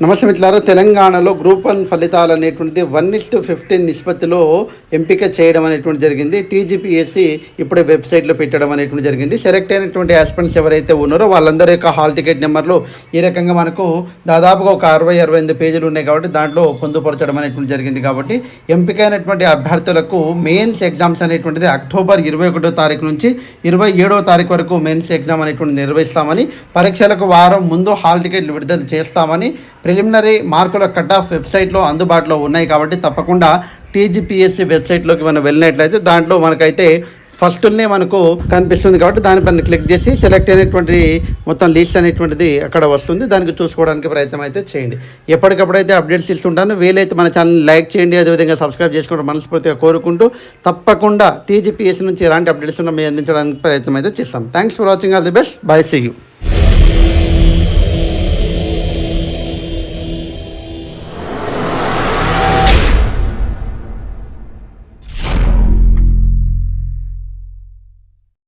నమస్తే మిత్రులారా తెలంగాణలో గ్రూప్ వన్ ఫలితాలు అనేటువంటిది వన్ ఇస్ టు ఫిఫ్టీన్ నిష్పత్తిలో ఎంపిక చేయడం అనేటువంటి జరిగింది. టీజీపీఎస్సి ఇప్పుడే వెబ్సైట్లో పెట్టడం అనేటువంటి జరిగింది. సెలెక్ట్ అయినటువంటి ఆస్పిరెంట్స్ ఎవరైతే ఉన్నారో వాళ్ళందరి యొక్క హాల్ టికెట్ నెంబర్లు ఈ రకంగా మనకు దాదాపుగా ఒక అరవై అరవై ఎనిమిది పేజీలు ఉన్నాయి కాబట్టి దాంట్లో పొందుపరచడం అనేటువంటి జరిగింది కాబట్టి ఎంపికైనటువంటి అభ్యర్థులకు మెయిన్స్ ఎగ్జామ్స్ అనేటువంటిది అక్టోబర్ ఇరవై ఒకటో తారీఖు నుంచి ఇరవై ఏడో తారీఖు వరకు మెయిన్స్ ఎగ్జామ్ అనేటువంటి నిర్వహిస్తామని పరీక్షలకు వారం ముందు హాల్ టికెట్లు విడుదల చేస్తామని ప్రిలిమినరీ మార్కుల కట్ ఆఫ్ వెబ్సైట్లో అందుబాటులో ఉన్నాయి కాబట్టి తప్పకుండా టీజీపీఎస్సీ వెబ్సైట్లోకి మనం వెళ్ళినట్లయితే దాంట్లో మనకైతే ఫస్ట్నే మనకు కనిపిస్తుంది కాబట్టి దానిపైన క్లిక్ చేసి సెలెక్ట్ అయినటువంటి మొత్తం లిస్ట్ అనేటువంటిది అక్కడ వస్తుంది. దానికి చూసుకోవడానికి ప్రయత్నం అయితే చేయండి. ఎప్పటికప్పుడైతే అప్డేట్స్ ఇస్తుంటాను వీలైతే మన ఛానల్ లైక్ చేయండి. అదేవిధంగా సబ్స్క్రైబ్ చేసుకోవడం మనస్ఫూర్తిగా కోరుకుంటూ తప్పకుండా టీజీపీఎస్సీ నుంచి ఎలాంటి అప్డేట్స్ ఉన్నా మేము అందించడానికి ప్రయత్నం అయితే చేస్తాం. Thanks for watching all the best bye see you